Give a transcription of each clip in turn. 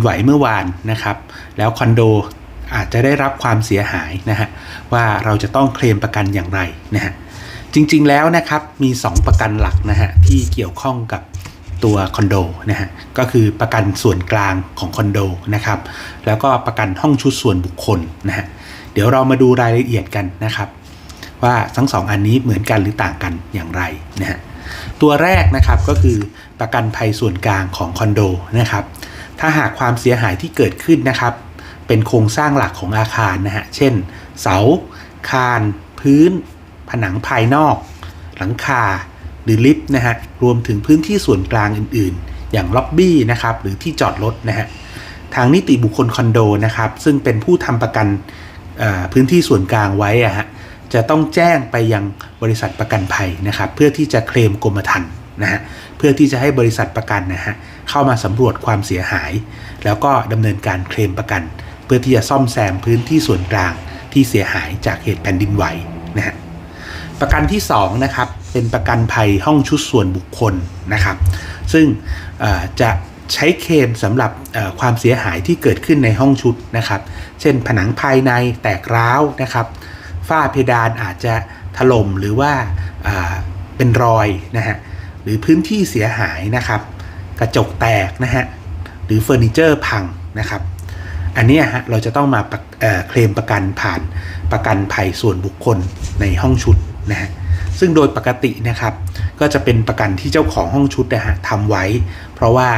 ไหวเมื่อวานนะครับ แล้วคอนโดอาจจะได้รับความเสียหายนะฮะว่าเราจะต้องเคลมประกันอย่างไรนะฮะจริงๆแล้วนะครับมี 2 ประกันหลักนะฮะที่เกี่ยวข้องกับตัวคอนโดนะฮะก็คือประกันส่วนกลางของคอนโดนะครับแล้วก็ประกันห้องชุดส่วนบุคคลนะฮะเดี๋ยวเรามาดูรายละเอียดกันนะครับ ว่าทั้งสองอันนี้เหมือนกันหรือต่างกันอย่างไรนะฮะตัวแรกนะครับก็คือประกันภัยส่วนกลางของคอนโดนะครับ ถ้าหากความเสียหายที่เกิดขึ้นนะครับ เป็นโครงสร้างหลักของอาคารนะฮะ เช่น เสา คาน พื้น ผนังภายนอก หลังคา หรือลิฟต์นะฮะ รวมถึงพื้นที่ส่วนกลางอื่นๆ อย่างล็อบบี้นะครับ หรือที่จอดรถนะฮะ ทางนิติบุคคลคอนโดนะครับ ซึ่งเป็นผู้ทำประกันพื้นที่ส่วนกลางไว้อะฮะ จะต้องแจ้งไปยังบริษัทประกันภัยนะครับ เพื่อที่จะเคลมกรมธรรม์ นะฮะเพื่อที่จะให้บริษัทประกันนะฮะเข้ามาสำรวจความเสียหาย แล้วก็ดำเนินการเคลมประกัน เพื่อที่จะซ่อมแซมพื้นที่ส่วนกลางที่เสียหายจากเหตุแผ่นดินไหวนะฮะประกันที่2นะครับเป็นประกันภัยห้องชุดส่วนบุคคลนะครับ ซึ่งจะใช้เคลมสำหรับความเสียหายที่เกิดขึ้นในห้องชุดนะครับ เช่นผนังภายในแตกร้าวนะครับ ฝ้าเพดานอาจจะถล่มหรือว่าเป็นรอยนะฮะ หรือพื้นที่เสียหายนะครับ กระจกแตกนะฮะหรือเฟอร์นิเจอร์พังนะครับ อันนี้ฮะเราจะต้องมาเเคลมประกันผ่านประกันภัยส่วนบุคคลในห้องชุดนะฮะซึ่งโดยปกตินะครับ ก็จะเป็นประกันที่เจ้าของห้องชุดนะฮะทำไว้ เพราะว่า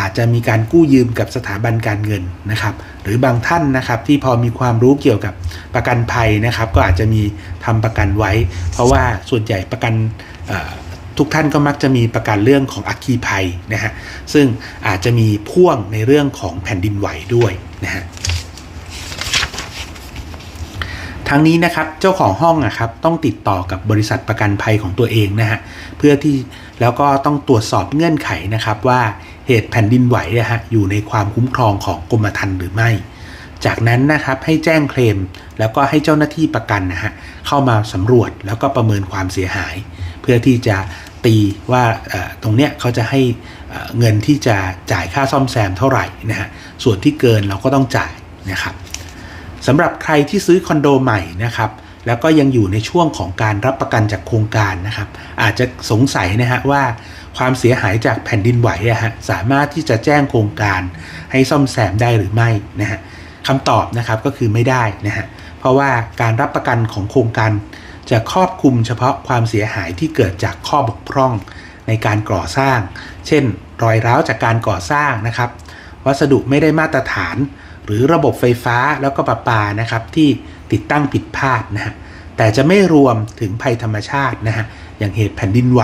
อาจจะมีการกู้ยืมกับสถาบันการเงินนะครับ หรือบางท่านนะครับที่พอมีความรู้เกี่ยวกับประกันภัยนะครับ ก็อาจจะมีทำประกันไว้ เพราะว่าส่วนใหญ่ประกัน ทุกท่านก็มักจะมีประกันเรื่องของอัคคีภัยนะฮะซึ่งอาจจะมีพ่วงในเรื่องของแผ่นดินไหวด้วยนะฮะทั้งนี้นะครับเจ้าของห้องนะครับต้องติดต่อกับบริษัทประกันภัยของตัวเองนะฮะเพื่อที่แล้วก็ต้องตรวจสอบเงื่อนไขนะครับว่าเหตุแผ่นดินไหวอะฮะอยู่ในความคุ้มครองของกรมธรรม์หรือไม่ จากนั้นนะครับให้แจ้งเคลม แล้วก็ให้เจ้าหน้าที่ประกันนะฮะเข้ามาสำรวจแล้วก็ประเมินความเสียหาย เพื่อที่จะ ตีว่าตรงเนี้ยเขาจะให้เอ่อเงินที่จะจ่ายค่าซ่อมแซมเท่าไหร่นะฮะส่วนที่เกินเราก็ต้องจ่ายนะครับสำหรับใครที่ซื้อคอนโดใหม่นะครับแล้วก็ยังอยู่ในช่วงของการรับประกันจากโครงการนะครับ อาจจะสงสัยนะฮะว่าความเสียหายจากแผ่นดินไหวอะฮะสามารถที่จะแจ้งโครงการให้ซ่อมแซมได้หรือไม่นะฮะคำตอบนะครับก็คือไม่ได้นะฮะเพราะว่าการรับประกันของโครงการ จะครอบคลุมเฉพาะความเสียหายที่เกิดจากข้อบกพร่องในการก่อสร้าง เช่น รอยร้าวจากการก่อสร้างนะครับ วัสดุไม่ได้มาตรฐาน หรือระบบไฟฟ้าแล้วก็ประปานะครับ ที่ติดตั้งผิดพลาดนะฮะแต่จะไม่รวมถึงภัยธรรมชาตินะฮะอย่างเหตุแผ่นดินไหว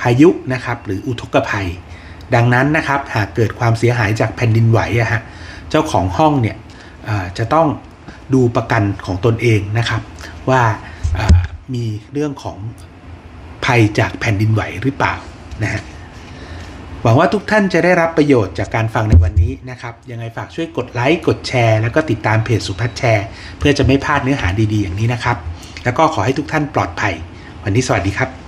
พายุนะครับ หรืออุทกภัย ดังนั้นนะครับหากเกิดความเสียหายจากแผ่นดินไหวอะฮะเจ้าของห้องเนี่ยจะต้องดูประกันของตนเองนะครับ ว่า มีเรื่องของภัยจากแผ่นดินไหวหรือเปล่านะฮะหวังว่าทุกท่านจะได้รับประโยชน์จากการฟังในวันนี้นะครับ ยังไงฝากช่วยกดไลค์ กดแชร์ แล้วก็ติดตามเพจสุพัฒน์แชร์ เพื่อจะไม่พลาดเนื้อหาดีๆอย่างนี้นะครับ แล้วก็ขอให้ทุกท่านปลอดภัย วันนี้สวัสดีครับ